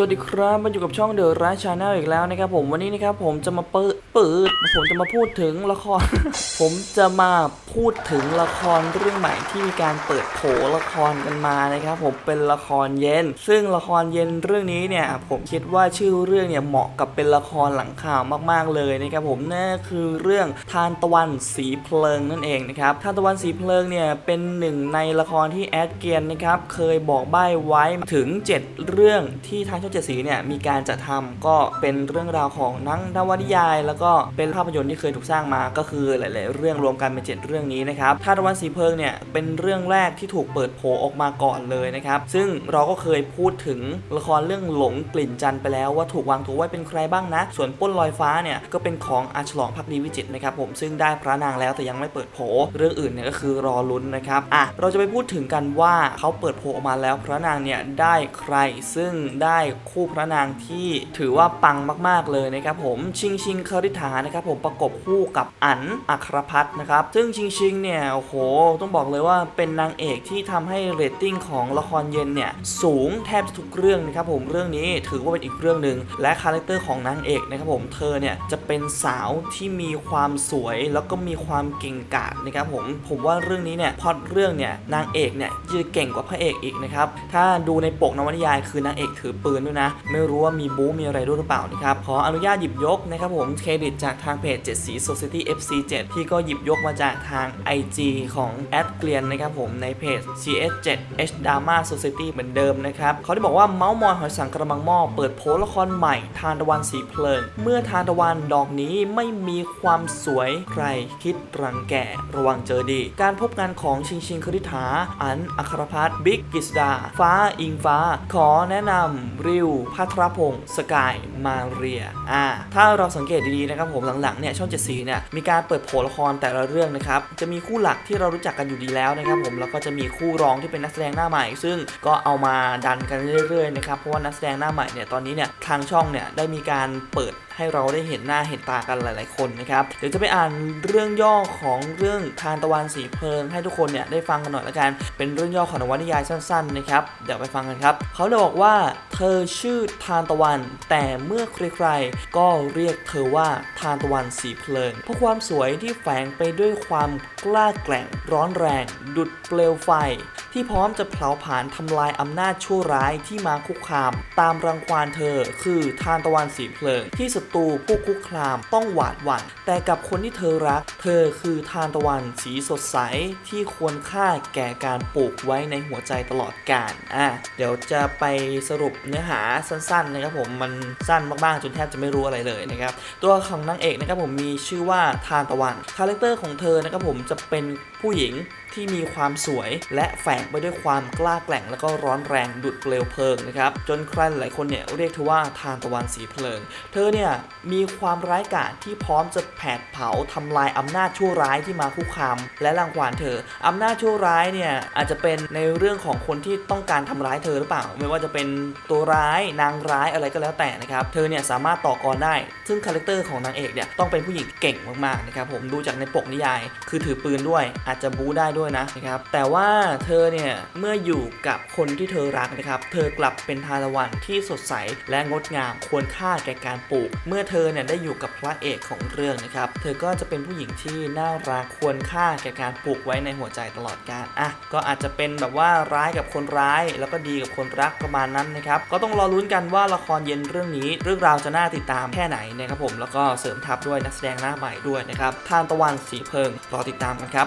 สวัสดีครับมาอยู่กับช่องเดอะร้านชาแนลอีกแล้วนะครับผมวันนี้นะครับผมจะมาเปิดเปิดผมจะมาพูดถึงละคร ผมจะมาพูดถึงละครเรื่องใหม่ที่มีการเปิดโผละครกันมานะครับผมเป็นละครเย็น ซึ่งละครเย็นเรื่องนี้เนี่ยผมคิดว่าชื่อเรื่องเนี่ยเหมาะกับเป็นละครหลังข่าวมากๆเลยนะครับผมนั่นคือเรื่องทานตะวันสีเพลิงนั่นเองนะครับทานตะวันสีเพลิงเนี่ยเป็นหนึ่งในละครที่แอดเกียนนะครับเคยบอกใบ้ไว้ถึง 7 เรื่องที่ทางช่งเจ็ดสีเนี่ยมีการจัดทำก็เป็นเรื่องราวของนังนวนิยาย แล้วก็เป็นภาพยนตร์ที่เคยถูกสร้างมาก็คือหลาย ๆ เรื่องรวมกันเป็น7เรื่องนี้นะครับทาตะวันสีเพลิงเนี่ยเป็นเรื่องแรกที่ถูกเปิดโผออกมาก่อนเลยนะครับซึ่งเราก็เคยพูดถึงละครเรื่องหลงกลิ่นจันไปแล้วว่าถูกวางถูกไว้เป็นใครบ้างนะ ส่วนป้นลอยฟ้าเนี่ยก็เป็นของอาฉลองพักดีวิจิตนะครับผมซึ่งได้พระนางแล้วแต่ยังไม่เปิดโผเรื่องอื่นเนี่ยก็คือรอลุ้นนะครับอะเราจะไปพูดถึงกันว่าเขาเปิดโผออกมาแล้วพระนางเนี่ยได้ใครซึ่งได้คู่พระนางที่ถือว่าปังมาก ๆ เลยนะครับผมชิงชิงคาริธานะครับผมประกบคู่กับอั๋นอัครพัฒน์นะครับซึ่งชิงชิงเนี่ยโอ้โหต้องบอกเลยว่าเป็นนางเอกที่ทำให้เรตติ้งของละครเย็นเนี่ยสูงแทบทุกเรื่องนะครับผมเรื่องนี้ถือว่าเป็นอีกเรื่องหนึ่งและคาแรคเตอร์ของนางเอกนะครับผมเธอเนี่ยจะเป็นสาวที่มีความสวยแล้วก็มีความเก่งกาจนะครับผมผมว่าเรื่องนี้เนี่ยพอดเรื่องเนี่ยนางเอกเนี่ยจะเก่งกว่าพระเอกอีกนะครับถ้าดูในปกนวนิยายคือนางเอกถือปืนด้วยนะ ไม่รู้ว่ามีบู๊มีอะไรด้วยหรือเปล่านะครับ ขออนุญาตหยิบยกนะครับผมเครดิตจากทางเพจ7สี Society FC 7ที่ก็หยิบยกมาจากทาง IG ของแอดเกลียนนะครับผมในเพจ CS 7 H Drama Society เหมือนเดิมนะครับเขาได้บอกว่าเมาส์มอยหอยสังกระมังหม้อเปิดโพลละครใหม่ ทานตะวันสีเพลิงเมื่อทานตะวันดอกนี้ไม่มีความสวยใครคิดรังแกระวังเจอดี การพบงานของชิงชิงคริษฐาอันอัครพัฒน์บิ๊กกิษดา ฟ้าอิงฟ้า ขอแนะนำริวพัทรพงศ์สกายมาเรียอ่าถ้าเราสังเกตดีๆนะครับผมหลังๆเนี่ยช่องเจ็ดสีเนี่ยมีการเปิดโผละครแต่ละเรื่องนะครับจะมีคู่หลักที่เรารู้จักกันอยู่ดีแล้วนะครับผมแล้วก็จะมีคู่รองที่เป็นนักแสดงหน้าใหม่ ซึ่งก็เอามาดันกันเรื่อยๆนะครับเพราะว่านักแสดงหน้าใหม่เนี่ยตอนนี้เนี่ยทางช่องเนี่ยได้มีการเปิดให้เราได้เห็นหน้าเห็นตากันหลาย ๆ คนนะครับ เดี๋ยวจะไปอ่านเรื่องย่อของเรื่องทานตะวันสีเพลิง ให้ทุกคนเนี่ยได้ฟังกันหน่อยละกัน เป็นเรื่องย่อของนวนิยายสั้น ๆ นะครับ เดี๋ยวไปฟังกันครับ เขาเลยบอกว่าเธออชื่อทานตะวัน แต่เมื่อใครๆก็เรียกเธอว่าทานตะวันสีเพลิง เพราะความสวยที่แฝงไปด้วยความกล้าแกร่งร้อนแรง ดุดเปลวไฟ ที่พร้อมจะเผาผลาญทำลายอำนาจชั่วร้ายที่มาคุกคาม ตามรังควานเธอ คือทานตะวันสีเพลิง ที่ศัตรูผู้คุกคามต้องหวาดหวั่นแต่กับคนที่เธอรัก เธอคือทานตะวันสีสดใสที่ควรค่าแก่การปลูกไว้ในหัวใจตลอดกาลอะเดี๋ยวจะไปสรุปเนื้อหาหาสั้นๆนะครับผมมันสั้นมากๆจนแทบจะไม่รู้อะไรเลยนะครับตัวของนางเอกนะครับผมมีชื่อว่าทานตะวันคาแรคเตอร์ของเธอนะครับผมจะเป็นผู้หญิงที่มีความสวยและแฝงไปด้วยความกล้าแกร่ง แล้วก็ร้อนแรงดุดเปลวเพลิงนะครับจนใครหลายคนเนี่ยเรียกเธอว่าทานตะวันสีเพลิง เธอเนี่ยมีความร้ายกาจที่พร้อมจะแผดเผาทำลายอำนาจชั่วร้ายที่มาคุกคาม และรังควานเธออำนาจชั่วร้ายเนี่ยอาจจะเป็นในเรื่องของคนที่ต้องการทำร้ายเธอหรือเปล่า ไม่ว่าจะเป็นตัวร้ายนางร้ายอะไรก็แล้วแต่นะครับ เธอเนี่ยสามารถต่อกรได้ ซึ่งคาแรคเตอร์ของนางเอกเนี่ยต้องเป็นผู้หญิงเก่งมากๆนะครับผมดูจากในปกนิยาย คือถือปืนด้วยอาจจะบู๊ได้ด้วยนะนะครับแต่ว่าเธอเนี่ยเมื่ออยู่กับคนที่เธอรักนะครับเธอกลับเป็นทานตะวันที่สดใสและงดงามควรค่าแก่การปลูก เมื่อเธอเนี่ยได้อยู่กับพระเอกของเรื่องนะครับเธอก็จะเป็นผู้หญิงที่น่ารักควรค่าแก่การปลูกไว้ในหัวใจตลอดกาลอะก็อาจจะเป็นแบบว่าร้ายกับคนร้าย แล้วก็ดีกับคนรักประมาณนั้นนะครับก็ต้ององรอลุ้นกันว่าละครเย็นเรื่องนี้เรื่องราวจะน่าติดตามแค่ไหนนะครับผมแล้วก็เสริมทัพด้วยนักแสดงหน้าใหม่ด้วยนะครับทานตะวันสีเพลิงรอติดตามกันครับ